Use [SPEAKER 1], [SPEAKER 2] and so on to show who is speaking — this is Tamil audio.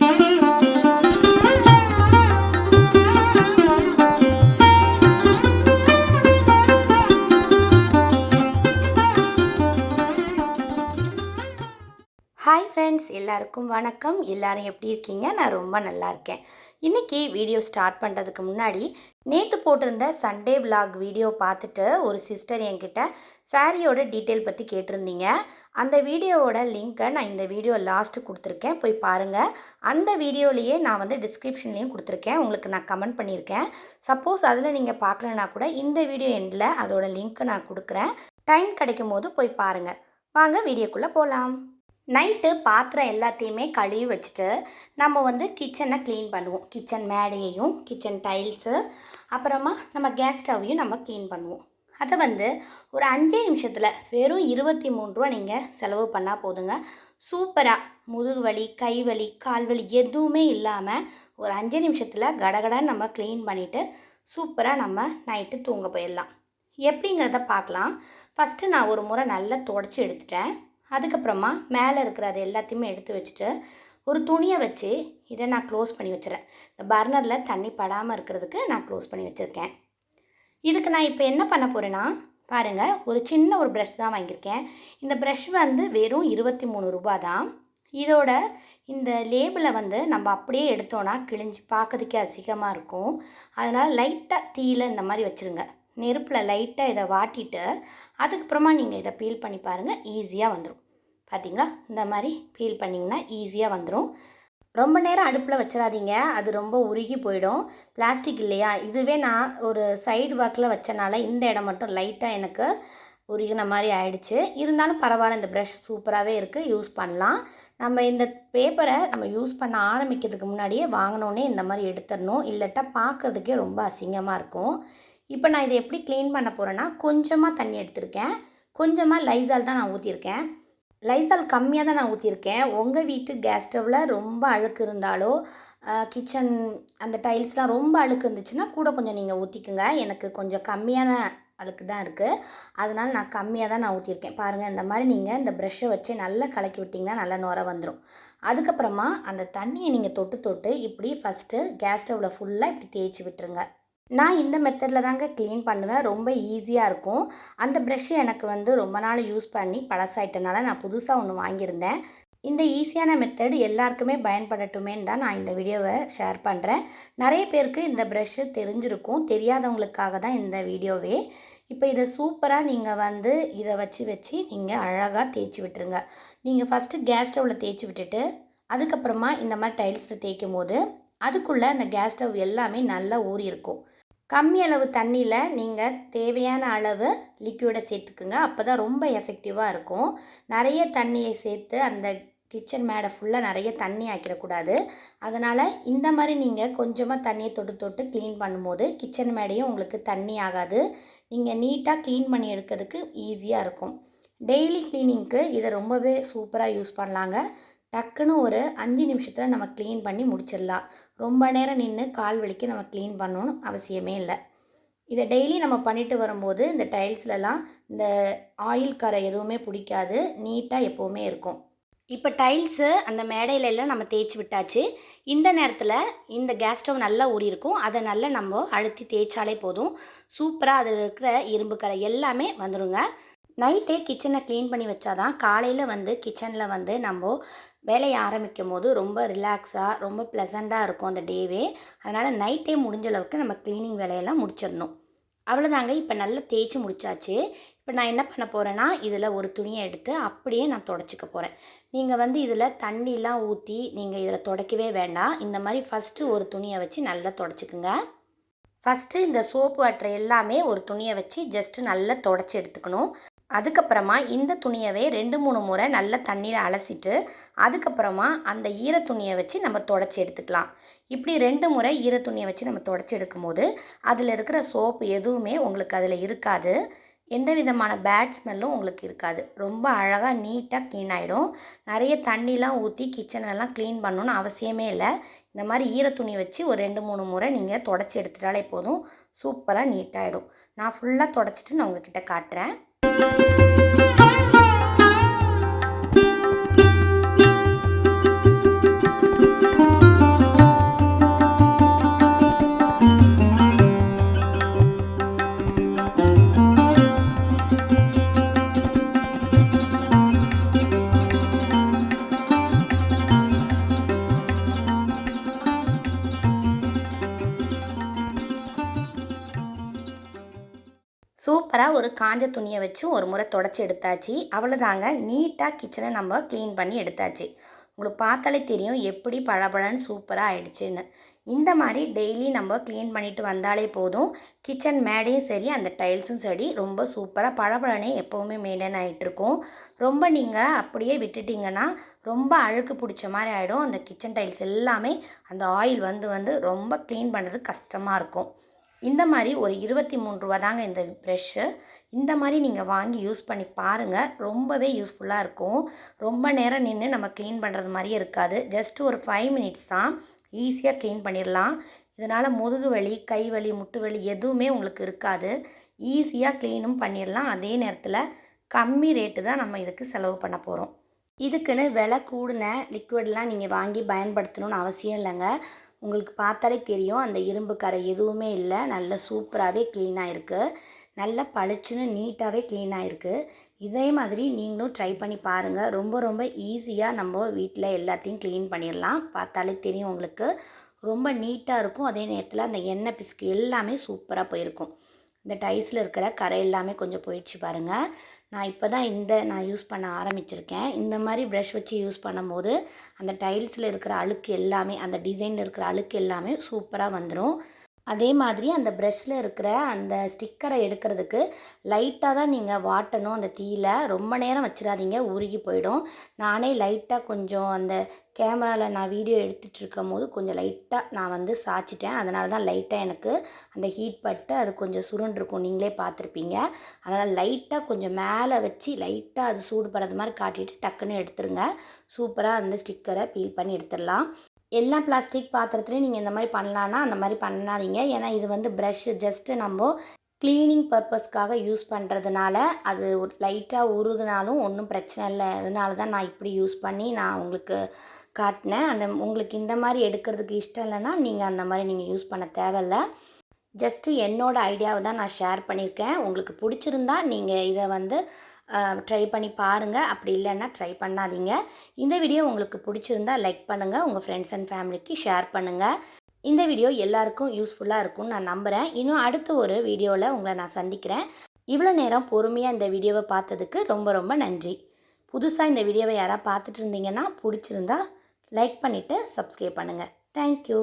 [SPEAKER 1] Mm-hmm. ஃப்ரெண்ட்ஸ் எல்லாருக்கும் வணக்கம். எல்லாரும் எப்படி இருக்கீங்க? நான் ரொம்ப நல்லா இருக்கேன். இன்றைக்கி வீடியோ ஸ்டார்ட் பண்ணுறதுக்கு முன்னாடி நேற்று போட்டிருந்த சண்டே விலாக் வீடியோ பார்த்துட்டு ஒரு சிஸ்டர் என்கிட்ட சாரியோட டீட்டெயில் பற்றி கேட்டிருந்தீங்க. அந்த வீடியோவோட லிங்க்கை நான் இந்த வீடியோ லாஸ்ட்டு கொடுத்துருக்கேன். போய் பாருங்கள் அந்த வீடியோலேயே நான் வந்து டிஸ்கிரிப்ஷன்லேயும் கொடுத்துருக்கேன். உங்களுக்கு நான் கமெண்ட் பண்ணியிருக்கேன். சப்போஸ் அதில் நீங்கள் பார்க்கலனா கூட இந்த வீடியோ எண்டில் அதோட லிங்க்கை நான் கொடுக்குறேன். டைம் கிடைக்கும் போது போய் பாருங்கள் வாங்க வீடியோக்குள்ளே போகலாம் நைட்டு பாத்திரம் எல்லாத்தையுமே கழுவி வச்சுட்டு நம்ம வந்து கிச்சனை க்ளீன் பண்ணுவோம். கிச்சன் மேடையையும் கிச்சன் டைல்ஸு அப்புறமா நம்ம கேஸ் ஸ்டவ்வையும் நம்ம க்ளீன் பண்ணுவோம். அதை வந்து ஒரு அஞ்சே நிமிஷத்தில் வெறும் இருபத்தி மூணு ரூபா நீங்கள் செலவு பண்ணால் போதுங்க. சூப்பராக முதுகு வலி கை வலி கால் வலி எதுவுமே இல்லாமல் ஒரு அஞ்சு நிமிஷத்தில் கடகடன்னு நம்ம க்ளீன் பண்ணிவிட்டு சூப்பராக நம்ம நைட்டு தூங்க போயிடலாம். எப்படிங்கிறத பார்க்கலாம். ஃபஸ்ட்டு நான் ஒரு முறை நல்லா தொடச்சி எடுத்துட்டேன். அதுக்கப்புறமா மேலே இருக்கிற அது எல்லாத்தையுமே எடுத்து வச்சுட்டு ஒரு துணியை வச்சு இதை நான் க்ளோஸ் பண்ணி வச்சுறேன். இந்த பர்னரில் தண்ணி படாமல் இருக்கிறதுக்கு நான் க்ளோஸ் பண்ணி வச்சுருக்கேன். இதுக்கு நான் இப்போ என்ன பண்ண போகிறேன்னா பாருங்கள் ஒரு சின்ன ஒரு ப்ரஷ் தான் வாங்கியிருக்கேன். இந்த ப்ரஷ் வந்து வெறும் இருபத்தி மூணு ரூபா தான். இதோட இந்த லேபிளை வந்து நம்ம அப்படியே எடுத்தோன்னா கிழிஞ்சு பார்க்கறதுக்கே அசிங்கமாக இருக்கும். அதனால் லைட்டாக தீயில் இந்த மாதிரி வச்சுருங்க. நெருப்பில் லைட்டாக இதை வாட்டிட்டு அதுக்கப்புறமா நீங்கள் இதை பீல் பண்ணி பாருங்கள் ஈஸியாக வந்துடும் பார்த்தீங்களா இந்த மாதிரி பீல் பண்ணிங்கன்னா ஈஸியாக வந்துடும் ரொம்ப நேரம் அடுப்பில் வச்சிடாதீங்க அது ரொம்ப உருகி போயிடும். பிளாஸ்டிக் இல்லையா? இதுவே நான் ஒரு சைடு வாக்கில் வச்சனால இந்த இடம் மட்டும் லைட்டாக எனக்கு உருகின மாதிரி ஆயிடுச்சு. இருந்தாலும் பரவாயில்ல இந்த ப்ரஷ் சூப்பராகவே இருக்குது யூஸ் பண்ணலாம். நம்ம இந்த பேப்பரை நம்ம யூஸ் பண்ண ஆரம்பிக்கிறதுக்கு முன்னாடியே வாங்கினோன்னே இந்த மாதிரி எடுத்துடணும். இல்லட்டா பார்க்குறதுக்கே ரொம்ப அசிங்கமாக இருக்கும். இப்போ நான் இதை எப்படி க்ளீன் பண்ண போகிறேன்னா கொஞ்சமாக தண்ணி எடுத்திருக்கேன். கொஞ்சமாக லைசால் தான் நான் ஊற்றிருக்கேன் லைசால் கம்மியாக தான் நான் ஊற்றிருக்கேன் உங்கள் வீட்டு கேஸ் ஸ்டவ்வில் ரொம்ப அழுக்கு இருந்தாலோ கிச்சன் அந்த டைல்ஸ்லாம் ரொம்ப அழுக்கு இருந்துச்சுன்னா கூட கொஞ்சம் நீங்கள் ஊற்றிக்குங்க எனக்கு கொஞ்சம் கம்மியான அழுக்கு தான் இருக்குது அதனால் நான் கம்மியாக தான் நான் ஊற்றிருக்கேன் பாருங்கள் இந்த மாதிரி நீங்கள் இந்த ப்ரெஷ்ஷை வச்சு நல்லா கலக்கி விட்டிங்கன்னா நல்லா நுர வந்துடும் அதுக்கப்புறமா அந்த தண்ணியை நீங்கள் தொட்டு தொட்டு இப்படி ஃபஸ்ட்டு கேஸ் ஸ்டவ்வில் ஃபுல்லாக இப்படி தேய்ச்சி விட்டுருங்க. நான் இந்த மெத்தடில் தாங்க க்ளீன் பண்ணுவேன். ரொம்ப ஈஸியாக இருக்கும். அந்த ப்ரெஷ்ஷு எனக்கு வந்து ரொம்ப நாள் யூஸ் பண்ணி பழசாயிட்டனால நான் புதுசாக ஒன்று வாங்கியிருந்தேன். இந்த ஈஸியான மெத்தட் எல்லாருக்குமே பயன்படட்டுமேன்னு தான் நான் இந்த வீடியோவை ஷேர் பண்ணுறேன் நிறைய பேருக்கு இந்த ப்ரெஷ்ஷு தெரிஞ்சிருக்கும். தெரியாதவங்களுக்காக தான் இந்த வீடியோவே இப்போ இதை சூப்பராக நீங்கள் வந்து இதை வச்சு வச்சு நீங்கள் அழகாக தேய்ச்சி விட்டுருங்க. நீங்கள் ஃபஸ்ட்டு கேஸ் ஸ்டவ்வில் தேய்ச்சி விட்டுட்டு அதுக்கப்புறமா இந்த மாதிரி டைல்ஸில் தேய்க்கும் போது அதுக்குள்ளே அந்த கேஸ் ஸ்டவ் எல்லாமே நல்லா ஊறி இருக்கும். கம்மி அளவு தண்ணியில் நீங்கள் தேவையான அளவு லிக்யூடை சேர்த்துக்குங்க. அப்போ தான் ரொம்ப எஃபெக்டிவாக இருக்கும். நிறைய தண்ணியை சேர்த்து அந்த கிச்சன் மேடை ஃபுல்லாக நிறைய தண்ணி ஆக்கிடக்கூடாது. அதனால் இந்த மாதிரி நீங்கள் கொஞ்சமாக தண்ணியை தொட்டு தொட்டு க்ளீன் பண்ணும்போது கிச்சன் மேடையும் உங்களுக்கு தண்ணி ஆகாது. நீங்கள் நீட்டாக க்ளீன் பண்ணி எடுக்கிறதுக்கு ஈஸியாக இருக்கும். டெய்லி க்ளீனிங்க்கு இதை ரொம்பவே சூப்பராக யூஸ் பண்ணலாங்க. டக்குன்னு ஒரு அஞ்சு நிமிஷத்தில் நம்ம க்ளீன் பண்ணி முடிச்சிடலாம். ரொம்ப நேரம் நின்று கால் வலிக்கு நம்ம க்ளீன் பண்ணணும்னு அவசியமே இல்லை. இதை டெய்லி நம்ம பண்ணிட்டு வரும்போது இந்த டைல்ஸ்லலாம் இந்த ஆயில் கரை எதுவுமே பிடிக்காது நீட்டாக எப்போவுமே இருக்கும். இப்போ டைல்ஸு அந்த மேடையில எல்லாம் நம்ம தேய்ச்சி விட்டாச்சு. இந்த நேரத்தில் இந்த கேஸ் ஸ்டவ் நல்லா ஊறியிருக்கும் அதை நல்லா நம்ம அழுத்தி தேய்ச்சாலே போதும். சூப்பராக அதில் இருக்கிற இரும்பு கரை எல்லாமே வந்துடுங்க நைட்டே கிச்சனை க்ளீன் பண்ணி வச்சாதான் காலையில் வந்து கிச்சனில் வந்து நம்ம வேலையை ஆரம்பிக்கும் போது ரொம்ப ரிலாக்ஸாக ரொம்ப ப்ளசண்ட்டாக இருக்கும் அந்த டேவே அதனால் நைட்டே முடிஞ்ச அளவுக்கு நம்ம க்ளீனிங் வேலையெல்லாம் முடிச்சிடணும். அவ்வளோதாங்க இப்போ நல்லா தேய்ச்சி முடிச்சாச்சு. இப்போ நான் என்ன பண்ண போகிறேன்னா இதில் ஒரு துணியை எடுத்து அப்படியே நான் தொடச்சிக்க போகிறேன் நீங்கள் வந்து இதில் தண்ணிலாம் ஊற்றி நீங்கள் இதில் துடைக்கவே வேண்டாம். இந்த மாதிரி ஃபஸ்ட்டு ஒரு துணியை வச்சு நல்லா தொடச்சிக்குங்க. ஃபஸ்ட்டு இந்த சோப்பு வாட்டர் எல்லாமே ஒரு துணியை வச்சு ஜஸ்ட்டு நல்லா தொடச்சி எடுத்துக்கணும். அதுக்கப்புறமா இந்த துணியவே ரெண்டு மூணு முறை நல்லா தண்ணியில் அலசிட்டு அதுக்கப்புறமா அந்த ஈர துணியை வச்சு நம்ம தொடச்சி எடுத்துக்கலாம். இப்படி ரெண்டு முறை ஈர துணியை வச்சு நம்ம தொடச்சி எடுக்கும்போது அதில் இருக்கிற சோப்பு எதுவுமே உங்களுக்கு அதில் இருக்காது. எந்த விதமான பேட் ஸ்மெல்லும் உங்களுக்கு இருக்காது. ரொம்ப அழகாக நீட்டாக க்ளீன் ஆகிடும் நிறைய தண்ணிலாம் ஊற்றி கிச்சனெல்லாம் க்ளீன் பண்ணணும்னு அவசியமே இல்லை. இந்த மாதிரி ஈர துணி வச்சு ஒரு ரெண்டு மூணு முறை நீங்கள் தொடச்சி எடுத்துட்டாலே போதும். சூப்பராக நீட்டாகிடும் நான் ஃபுல்லாக தொடச்சிட்டு நான் உங்ககிட்ட காட்டுறேன். Thank you. சூப்பராக ஒரு காஞ்ச துணியை வச்சு ஒரு முறை தொடச்சி எடுத்தாச்சு. அவ்வளோதாங்க நீட்டாக கிச்சனை நம்ம க்ளீன் பண்ணி எடுத்தாச்சு. உங்களுக்கு பார்த்தாலே தெரியும் எப்படி பழபழன்னு சூப்பராக ஆயிடுச்சுன்னு. இந்த மாதிரி டெய்லி நம்ம க்ளீன் பண்ணிட்டு வந்தாலே போதும். கிச்சன் மேடையும் சரி அந்த டைல்ஸும் சரி ரொம்ப சூப்பராக பழபழனே எப்போவுமே மெயின்டைன் ஆகிட்டு இருக்கும். ரொம்ப நீங்கள் அப்படியே விட்டுட்டிங்கன்னா ரொம்ப அழுக்கு பிடிச்ச மாதிரி ஆகிடும் அந்த கிச்சன் டைல்ஸ் எல்லாமே அந்த ஆயில் வந்து வந்து ரொம்ப க்ளீன் பண்ணுறது கஷ்டமாக இருக்கும். இந்த மாதிரி ஒரு இருபத்தி மூணு ரூபா தாங்க இந்த ப்ரெஷ்ஷு. இந்த மாதிரி நீங்கள் வாங்கி யூஸ் பண்ணி பாருங்கள் ரொம்பவே யூஸ்ஃபுல்லாக இருக்கும். ரொம்ப நேரம் நின்று நம்ம க்ளீன் பண்ணுறது மாதிரியே இருக்காது. ஜஸ்ட் ஒரு ஃபைவ் மினிட்ஸ் தான் ஈஸியாக க்ளீன் பண்ணிடலாம். இதனால் முதுகு வலி கை வலி முட்டு வலி எதுவுமே உங்களுக்கு இருக்காது. ஈஸியாக க்ளீனும் பண்ணிடலாம். அதே நேரத்தில் கம்மி ரேட்டு தான் நம்ம இதுக்கு செலவு பண்ண போகிறோம் இதுக்குன்னு விலை கூடின லிக்விட்லாம் நீங்கள் வாங்கி பயன்படுத்தணும்னு அவசியம் இல்லைங்க. உங்களுக்கு பார்த்தாலே தெரியும் அந்த இரும்பு கரை எதுவுமே இல்லை. நல்ல சூப்பராகவே க்ளீனாக இருக்குது நல்ல பளிச்சுன்னு நீட்டாகவே க்ளீனாக இருக்குது இதே மாதிரி நீங்களும் ட்ரை பண்ணி பாருங்கள் ரொம்ப ரொம்ப ஈஸியாக நம்ம வீட்டில் எல்லாத்தையும் க்ளீன் பண்ணிடலாம். பார்த்தாலே தெரியும் உங்களுக்கு. ரொம்ப நீட்டாக இருக்கும். அதே நேரத்தில் அந்த எண்ணெய் பிசுக்கு எல்லாமே சூப்பராக போயிருக்கும். இந்த டைஸில் இருக்கிற கரை எல்லாமே கொஞ்சம் போயிடுச்சு பாருங்கள் நான் இப்போ தான் இந்த நான் யூஸ் பண்ண ஆரம்பிச்சிருக்கேன். இந்த மாதிரி ப்ரஷ் வச்சு யூஸ் பண்ணும்போது அந்த டைல்ஸில் இருக்கிற அழுக்கு எல்லாமே அந்த டிசைனில் இருக்கிற அழுக்கு எல்லாமே சூப்பராக வந்துடும் அதே மாதிரி அந்த ப்ரெஷ்ஷில் இருக்கிற அந்த ஸ்டிக்கரை எடுக்கிறதுக்கு லைட்டாக தான் நீங்கள் வாட்டணும் அந்த தீயில். ரொம்ப நேரம் வச்சிடாதீங்க உருகி போயிடும். நானே லைட்டாக கொஞ்சம் அந்த கேமராவில் நான் வீடியோ எடுத்துகிட்டு இருக்கும் போது கொஞ்சம் லைட்டாக நான் வந்து சாய்ச்சிட்டேன். அதனால தான் லைட்டாக எனக்கு அந்த ஹீட் பட்டு அது கொஞ்சம் சுருண்டிருக்கும். நீங்களே பார்த்துருப்பீங்க. அதனால் லைட்டாக கொஞ்சம் மேலே வச்சு லைட்டாக அது சூடு படுறது மாதிரி காட்டிட்டு டக்குன்னு எடுத்துருங்க. சூப்பராக அந்த ஸ்டிக்கரை பீல் பண்ணி எடுத்துடலாம். எல்லா பிளாஸ்டிக் பாத்திரத்துலையும் நீங்கள் இந்த மாதிரி பண்ணலான்னா அந்த மாதிரி பண்ணாதீங்க. ஏன்னா இது வந்து ப்ரஷ் ஜஸ்ட்டு நம்ம க்ளீனிங் பர்பஸ்க்காக யூஸ் பண்ணுறதுனால அது ஒரு லைட்டாக உருகுனாலும் ஒன்றும் பிரச்சனை இல்லை. அதனால தான் நான் இப்படி யூஸ் பண்ணி நான் உங்களுக்கு காட்டினேன். அந்த உங்களுக்கு இந்த மாதிரி எடுக்கிறதுக்கு இஷ்டம் இல்லைன்னா நீங்கள் அந்த மாதிரி நீங்கள் யூஸ் பண்ண தேவையில்ல. ஜஸ்ட்டு என்னோடய ஐடியாவை தான் நான் ஷேர் பண்ணியிருக்கேன். உங்களுக்கு பிடிச்சிருந்தா நீங்கள் இதை வந்து ட்ரை பண்ணி பாருங்கள் அப்படி இல்லைன்னா ட்ரை பண்ணாதீங்க. இந்த வீடியோ உங்களுக்கு பிடிச்சிருந்தா லைக் பண்ணுங்கள் உங்கள் ஃப்ரெண்ட்ஸ் அண்ட் ஃபேமிலிக்கு ஷேர் பண்ணுங்கள் இந்த வீடியோ எல்லாருக்கும் யூஸ்ஃபுல்லாக இருக்கும்னு நான் நம்புகிறேன் இன்னும் அடுத்த ஒரு வீடியோவில் உங்களை நான் சந்திக்கிறேன். இவ்வளோ நேரம் பொறுமையாக இந்த வீடியோவை பார்த்ததுக்கு ரொம்ப ரொம்ப நன்றி. புதுசாக இந்த வீடியோவை யாராவது பார்த்துட்டு இருந்தீங்கன்னா பிடிச்சிருந்தா லைக் பண்ணிவிட்டு சப்ஸ்கிரைப் பண்ணுங்கள் தேங்க்யூ